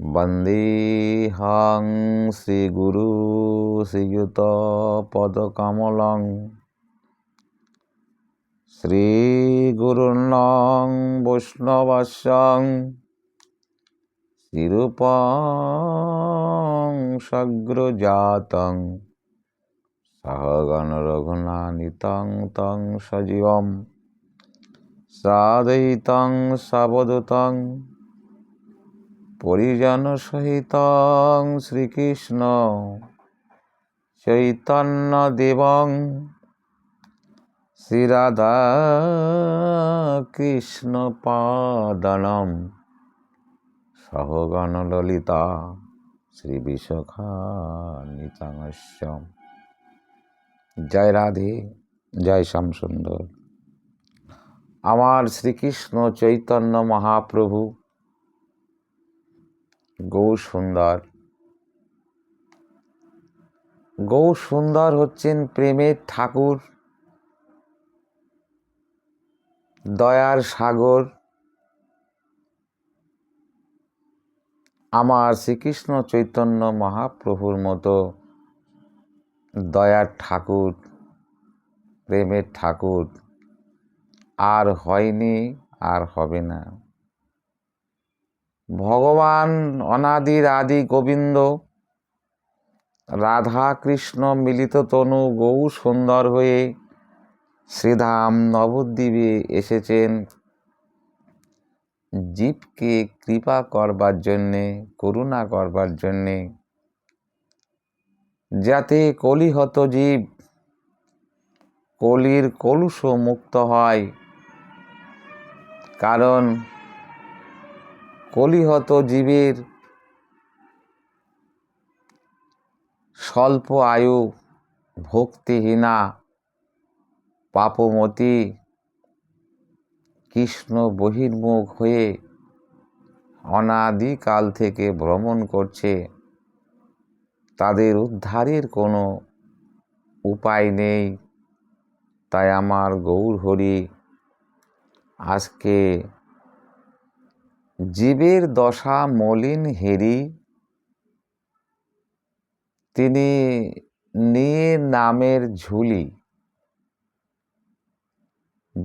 বন্দেহাং শ্রীগুরু শ্রীযুতপদকমলং শ্রীগুরুর্নং বৈষ্ণবস্যং শ্রীরূপং সগ্রজাতং সহগণ রঘুনানিতং তং সজীবম সাদয়িতং সাবদূতং পরিজন সহিত শ্রীকৃষ্ণ চৈতন্য দেবং শ্রীরাধা কৃষ্ণ পাদনম। সহগণ ললিতা, শ্রী বিশখা নিতাংস্যম জয় রাধে, জয় শ্যামসুন্দর আমার শ্রীকৃষ্ণ চৈতন্য মহাপ্রভু গৌ সুন্দর গৌ সুন্দর হচ্ছেন প্রেমের ঠাকুর, দয়ার সাগর। আমার শ্রীকৃষ্ণ চৈতন্য মহাপ্রভুর মতো দয়ার ঠাকুর, প্রেমের ঠাকুর আর হয়নি, আর হবে না। ভগবান অনাদির আদি গোবিন্দ। রাধা কৃষ্ণ মিলিত তনু গৌ সুন্দর হয়ে শ্রীধাম নবদ্বীপে এসেছেন। জীবকে কৃপা করবার জন্যে, করুণা করবার জন্যে। যাতে কলিহত জীব কলির কলুষ মুক্ত হয়। কারণ কলিহত জীবের স্বল্প আয়ু, ভক্তিহীনা, পাপমতি, কৃষ্ণ বহির্মুখ হয়ে অনাদিকাল থেকে ভ্রমণ করছে, তাদের উদ্ধারের কোনো উপায় নেই। তাই আমার গৌর হরি আজকে জীবের দশা মলিন হেরি, তিনি নিয়ে নামের ঝুলি।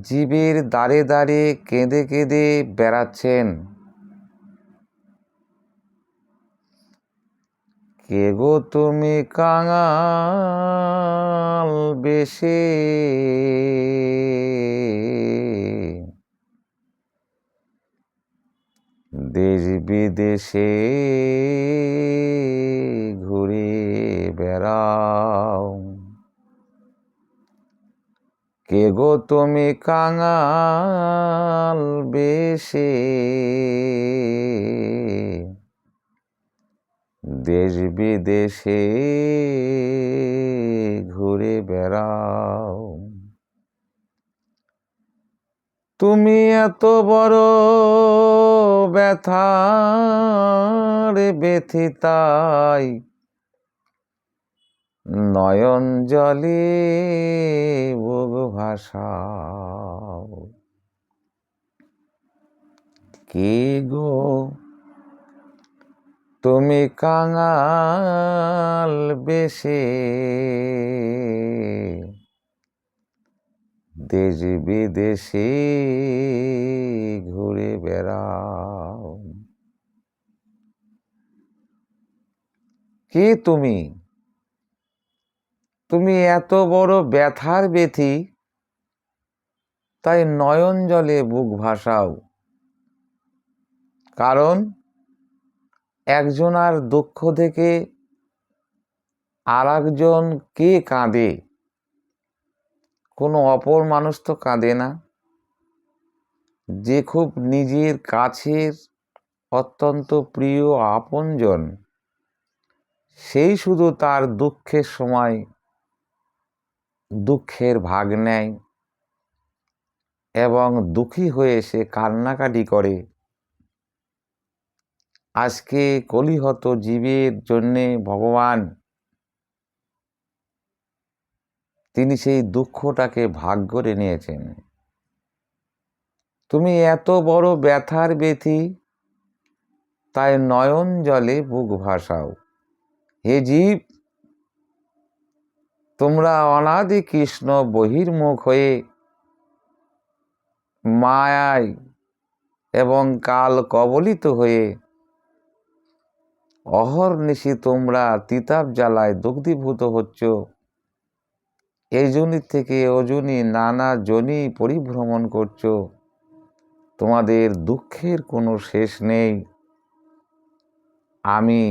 জীবের দাঁড়ে দাঁড়ে কেঁদে কেঁদে বেড়াচ্ছেন। কে গো তুমি কাঙাল বেশে? দেশ বিদেশে ঘুরে বেড়াও। কে গো তুমি কাঙাল বেশে? দেশ বিদেশে ঘুরে বেড়াও। তুমি এত বড় ব্যথার ব্যথিতাই। নয়ন জলে বোগ ভাষাও কে গো? তুমি কাঙাল বেশে। দেশ বিদেশে ঘুরে বেড়াও। কে তুমি? তুমি এত বড় ব্যথার ব্যথি, তাই নয়ন জলে বুক ভাসাও। কারণ একজনার দুঃখ থেকে আর কে কাঁদে? কোনো অপর মানুষ তো কাঁদে না। যে খুব নিজের কাছের অত্যন্ত প্রিয় আপনজন, সেই শুধু তার দুঃখের সময় দুঃখের ভাগ নেয় এবং দুঃখী হয়ে সে কান্নাকাটি করে। আজকে কলিহত জীবের জন্যে ভগবান তিনি সেই দুঃখটাকে ভাগ করে নিয়েছেন। তুমি এত বড় ব্যথার ব্যথি, তাই নয়ন জলে বুক ভাসাও। হে জীব, তোমরা অনাদি কৃষ্ণ বহির্মুখ হয়ে মায়ায় এবং কাল কবলিত হয়ে অহর্নিশি তোমরা তিতাব জ্বালায় দগ্ধীভূত হচ্ছ। এই জনি থেকে অজনি নানা জনি পরিভ্রমণ করছ। তোমাদের দুঃখের কোনো শেষ নেই। আমি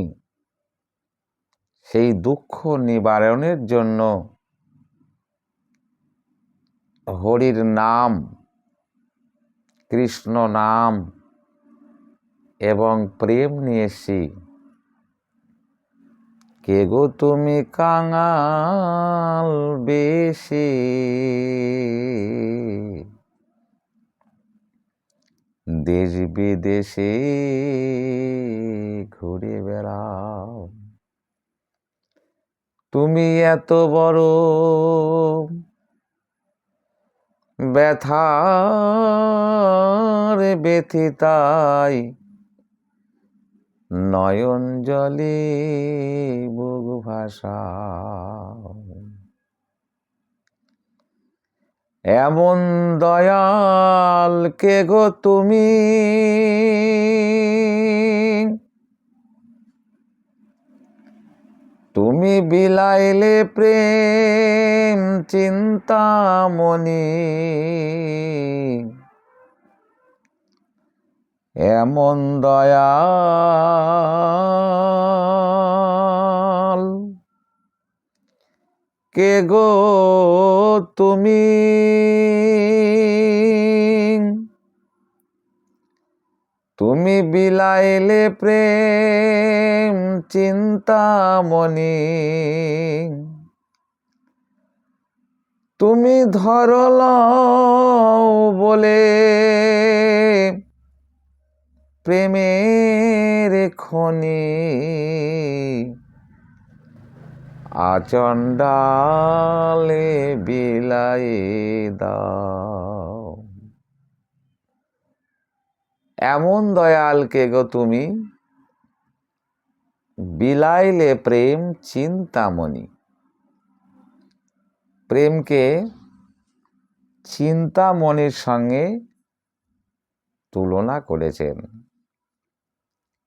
সেই দুঃখ নিবারণের জন্য হরির নাম, কৃষ্ণ নাম এবং প্রেম নিয়ে এসছি। কে গো তুমি কাঙাল বেশি? দেশ বিদেশে ঘুরে বেড়াও। তুমি এত বড় ব্যথার ব্যথিতাই নয়ন জলে বুক ভাষা এমন দয়াল কে গো তুমি? তুমি বিলাইলে প্রেম চিন্তামণি। এমন দয়াল। কে গো তুমি? তুমি বিলাইলে প্রেম চিন্তামণি। তুমি ধরল বলে প্রেমের খনি। আচণ্ডালে বিলাই দাও। এমন দয়াল কে গো তুমি? বিলাইলে প্রেম চিন্তামণি। প্রেমকে চিন্তামণির সঙ্গে তুলনা করেছেন।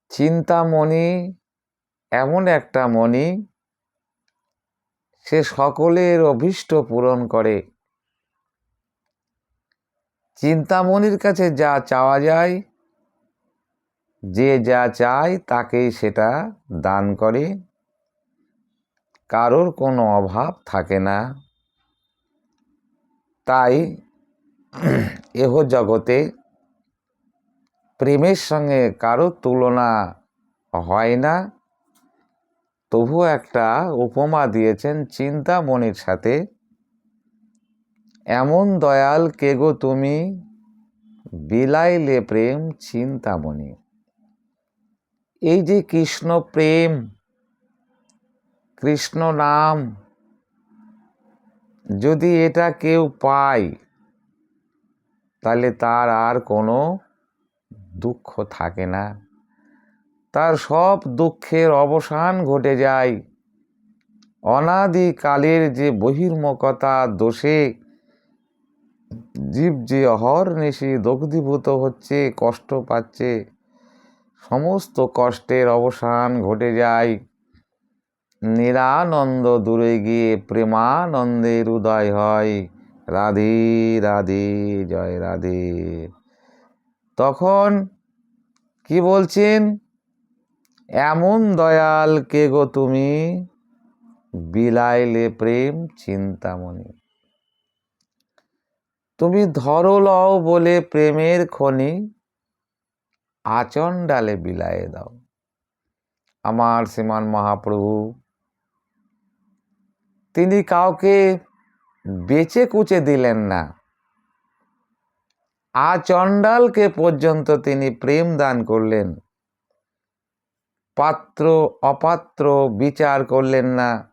চিন্তামণি, এমন একটা মণি, সে সকলের অভীষ্ট পূরণ করে। চিন্তামণির কাছে যা চাওয়া যায়, যে যা চায় তাকেই সেটা দান করে। কারোর কোনো অভাব থাকে না। তাই এহ জগতে প্রেমের সঙ্গে কারও তুলনা হয় না। তবু একটা উপমা দিয়েছেন চিন্তামণির সাথে, এমন দয়াল কে গো তুমি বিলাইলে প্রেম চিন্তামণি? এই যে কৃষ্ণ প্রেম, কৃষ্ণ নাম, যদি এটা কেউ পায়, তাহলে তার আর কোনো দুঃখ থাকে না। তার সব দুঃখের অবসান ঘটে যায়। অনাদিকালের যে বহির্মকতা, দোষে জীব যে অহর্নিশি দগ্ধীভূত হচ্ছে, কষ্ট পাচ্ছে, সমস্ত কষ্টের অবসান ঘটে যায়। নিরানন্দ দূরে গিয়ে প্রেমানন্দের উদয় হয়। রাধে রাধে, জয় রাধে। তখন কি বলছেন? এমন দয়াল কে গো তুমি? বিলাইলে প্রেম চিন্তামণি। তুমি ধরো লও বলে প্রেমের খনি আচণ্ডালে বিলায়ে দাও। আমার শ্রীমান মহাপ্রভু, তিনি কাউকে বেচে কুচে দিলেন না। আচণ্ডালকে পর্যন্ত তিনি প্রেম দান করলেন। পাত্র, অপাত্র বিচার করলেন না।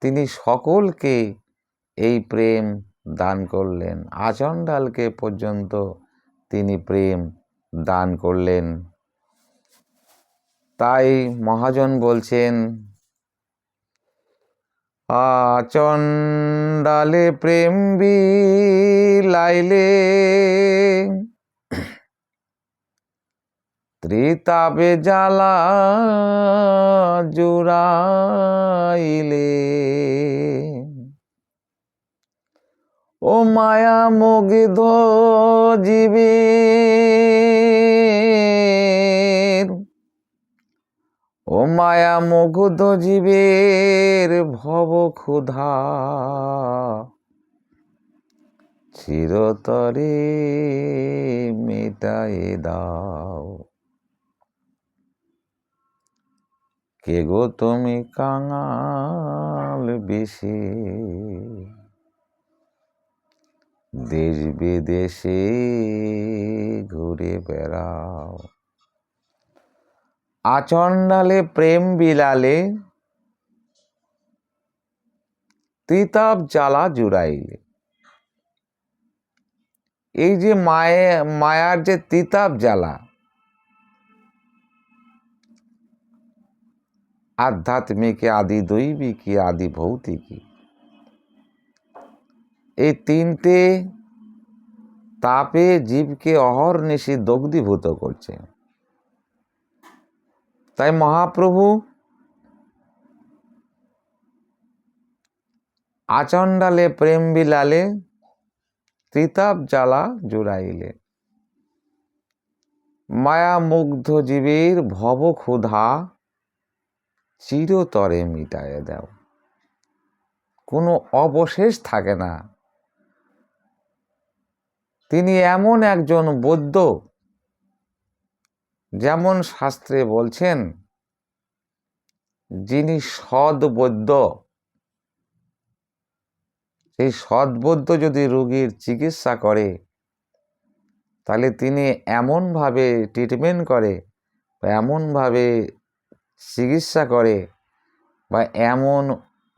তিনি সকলকে এই প্রেম দান করলেন। আচণ্ডালকে পর্যন্ত তিনি প্রেম দান করলেন। তাই মহাজন বলছেন আচণ্ডালে প্রেম লাইলে ত্রিতাপে জ্বালা জুড়াইলে। ও মায়া মুগ্ধ জীবে ও মায়া মুগ্ধ জীবের ভব ক্ষুধা। চিরতরে মেটায়ে দাও। কে গো তুমি কাঙাল বেশি? দেশ বিদেশে ঘুরে বেড়াও। আচণ্ডালে প্রেম বিলালে, তিতাব জ্বালা জুড়াইলে। এই যে মায়ে, মায়ার যে তিতাব জ্বালা, আধ্যাত্মিক আদি দৈবিকী আদি ভৌতিকী এই তিনটে তাপে জীবকে অহর্নিশি দগ্ধীভূত করছে। তাই মহাপ্রভু আচণ্ডালে প্রেম বিলালে, ত্রিতাপ জ্বালা জুড়াইলে। মায়া মুগ্ধ জীবের ভব ক্ষুধা চিরতরে মিটায়ে দাও। কোনো অবশেষ থাকে না। তিনি এমন একজন বৌদ্ধ যেমন শাস্ত্রে বলছেন, যিনি সদ্বৈদ্য, সেই সদ্বৈদ্য যদি রোগীর চিকিৎসা করে, তাহলে তিনি এমনভাবে ট্রিটমেন্ট করে বা এমনভাবে চিকিৎসা করে বা এমন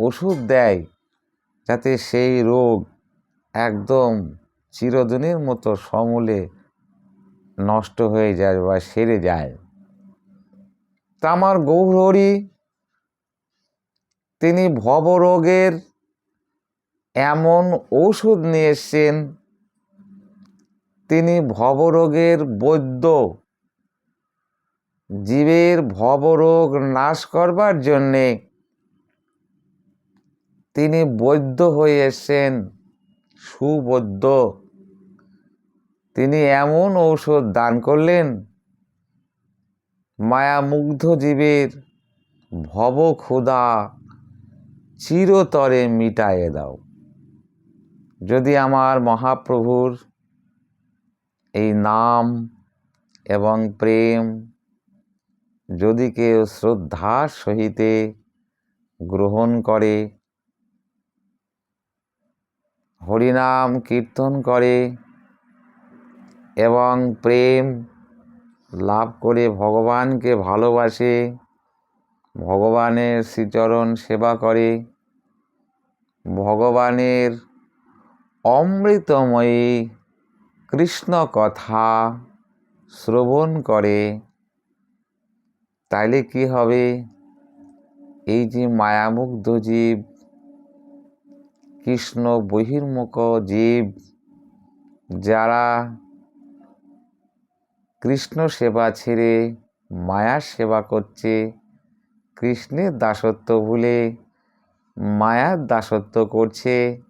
ওষুধ দেয় যাতে সেই রোগ একদম চিরদিনের মতো সমূলে নষ্ট হয়ে যায় বা সেরে যায়। তামার গৌরহরি, তিনি ভবরোগের এমন ঔষধ নিয়ে এসছেন, তিনি ভবরোগের বৈদ্য। জীবের ভবরোগ নাশ করবার জন্যে তিনি বৈদ্য হয়ে এসছেন, সুবৈদ্য। তিনি এমন ঔষধ দান করলেন, মায়ামুগ্ধ জীবের ভব ক্ষুধা চিরতরে মিটায়ে দাও। যদি আমার মহাপ্রভুর এই নাম এবং প্রেম যদি কেউ শ্রদ্ধার সহিতে গ্রহণ করে, হরিনাম কীর্তন করে এবং প্রেম লাভ করে ভগবানকে ভালোবাসে, ভগবানের শ্রীচরণ সেবা করে, ভগবানের অমৃতময়ী কৃষ্ণ কথা শ্রবণ করে, তাইলে কি হবে? এই যে মায়ামুগ্ধ জীব, কৃষ্ণ বহির্মুখ জীব, যারা কৃষ্ণ সেবা ছেড়ে মায়ার সেবা করছে। কৃষ্ণের দাসত্ব ভুলে, মায়ার দাসত্ব করছে।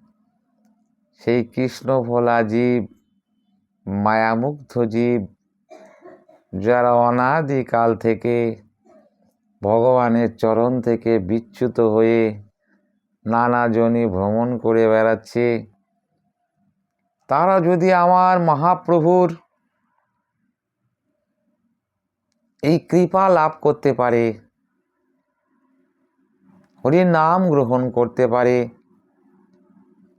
সেই কৃষ্ণ ভোলা জীব, মায়ামুগ্ধ জীব, যারা অনাদিকাল থেকে ভগবানের চরণ থেকে বিচ্যুত হয়ে নানা জনি ভ্রমণ করে বেড়াচ্ছে। তারা যদি আমার মহাপ্রভুর এই কৃপা লাভ করতে পারে। হরির নাম গ্রহণ করতে পারে।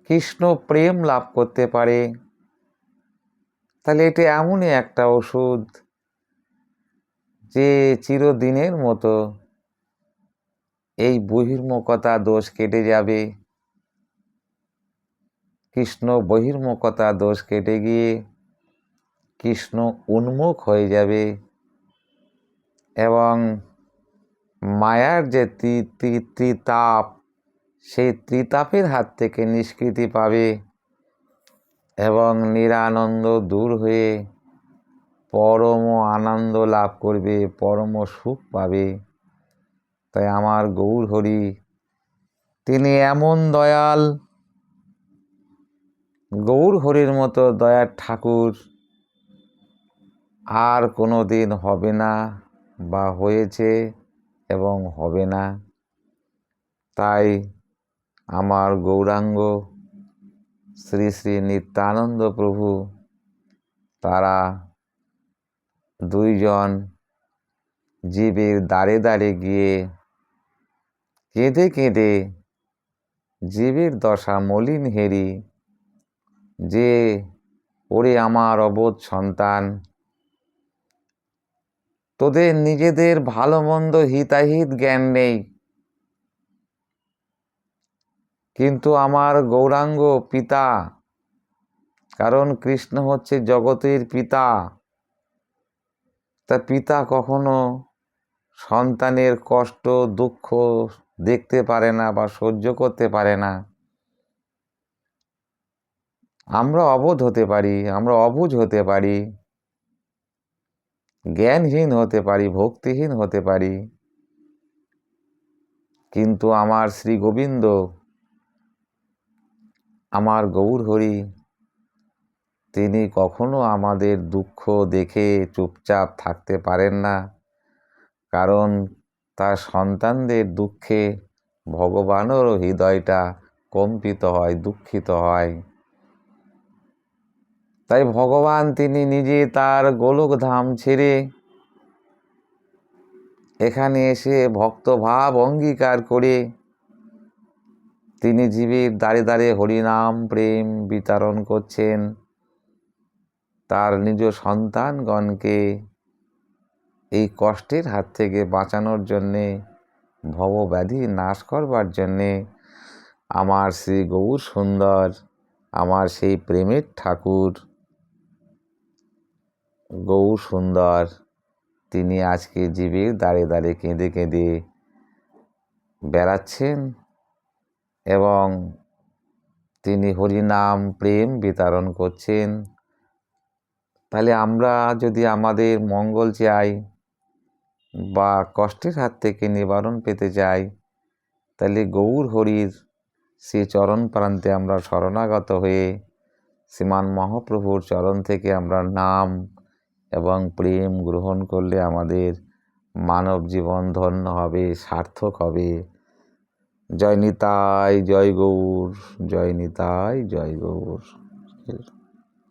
কৃষ্ণ প্রেম লাভ করতে পারে। তাহলে এটা এমনই একটা ওষুধ যে চিরদিনের মতো এই বহির্মুখতা দোষ কেটে যাবে। কৃষ্ণ বহির্মুখতা দোষ কেটে গিয়ে কৃষ্ণ উন্মুখ হয়ে যাবে। এবং মায়ার যে ত্রি- ত্রি- ত্রিতাপ, সেই ত্রিতাপের হাত থেকে নিষ্কৃতি পাবে এবং নিরানন্দ দূর হয়ে পরম আনন্দ লাভ করবে, পরম সুখ পাবে। তাই আমার গৌর হরি, তিনি এমন দয়াল, গৌর হরির মতো দয়ার ঠাকুর আর কোনো দিন হবে না। বা হয়েছে এবং হবে না। তাই আমার গৌরাঙ্গ শ্রী শ্রী নিত্যানন্দ প্রভু, তারা দুইজন জীবের দ্বারে দ্বারে গিয়ে কেঁদে কেঁদে জীবের দশা মলিন হেরি, যে ওরে আমার অবোধ সন্তান তোদের নিজেদের ভালো মন্দ হিতাহিত জ্ঞান নেই। কিন্তু আমার গৌরাঙ্গ পিতা, কারণ কৃষ্ণ হচ্ছে জগতের পিতা, তা পিতা কখনো সন্তানের কষ্ট, দুঃখ দেখতে পারে না বা সহ্য করতে পারে না। আমরা অবোধ হতে পারি, আমরা অবুঝ হতে পারি। জ্ঞানহীন হতে পারি, ভক্তিহীন হতে পারি। কিন্তু আমার শ্রী গোবিন্দ, আমার গৌর হরি, তিনি কখনো আমাদের দুঃখ দেখে চুপচাপ থাকতে পারেন না। কারণ তার সন্তানদের দুঃখে ভগবানেরও হৃদয়টা কম্পিত হয়, দুঃখিত হয়। তাই ভগবান তিনি নিজে তার গোলকধাম ছেড়ে এখানে এসে ভক্তভাব অঙ্গীকার করে তিনি জীবের দাঁড়ে দাঁড়ে হরিনাম, প্রেম বিতরণ করছেন তার নিজ সন্তানগণকে এই কষ্টের হাত থেকে বাঁচানোর জন্যে, ভবব্যাধি নাশ করবার জন্যে আমার শ্রী গৌর সুন্দর আমার সেই প্রেমের ঠাকুর গৌর সুন্দর। তিনি আজকে জীবের দাঁড়ে দাঁড়ে কেঁদে কেঁদে বেড়াচ্ছেন এবং তিনি হরিনাম প্রেম বিতরণ করছেন। তাহলে আমরা যদি আমাদের মঙ্গল চাই বা কষ্টের হাত থেকে নিবারণ পেতে চাই, তাহলে গৌর হরির সে চরণ প্রান্তে আমরা শরণাগত হয়ে শ্রীমান মহাপ্রভুর চরণ থেকে আমরা নাম এবং প্রেম গ্রহণ করলে আমাদের মানব জীবন ধন্য হবে, সার্থক হবে। জয় নিতাই, জয় গৌর। জয় নিতাই, জয় গৌর।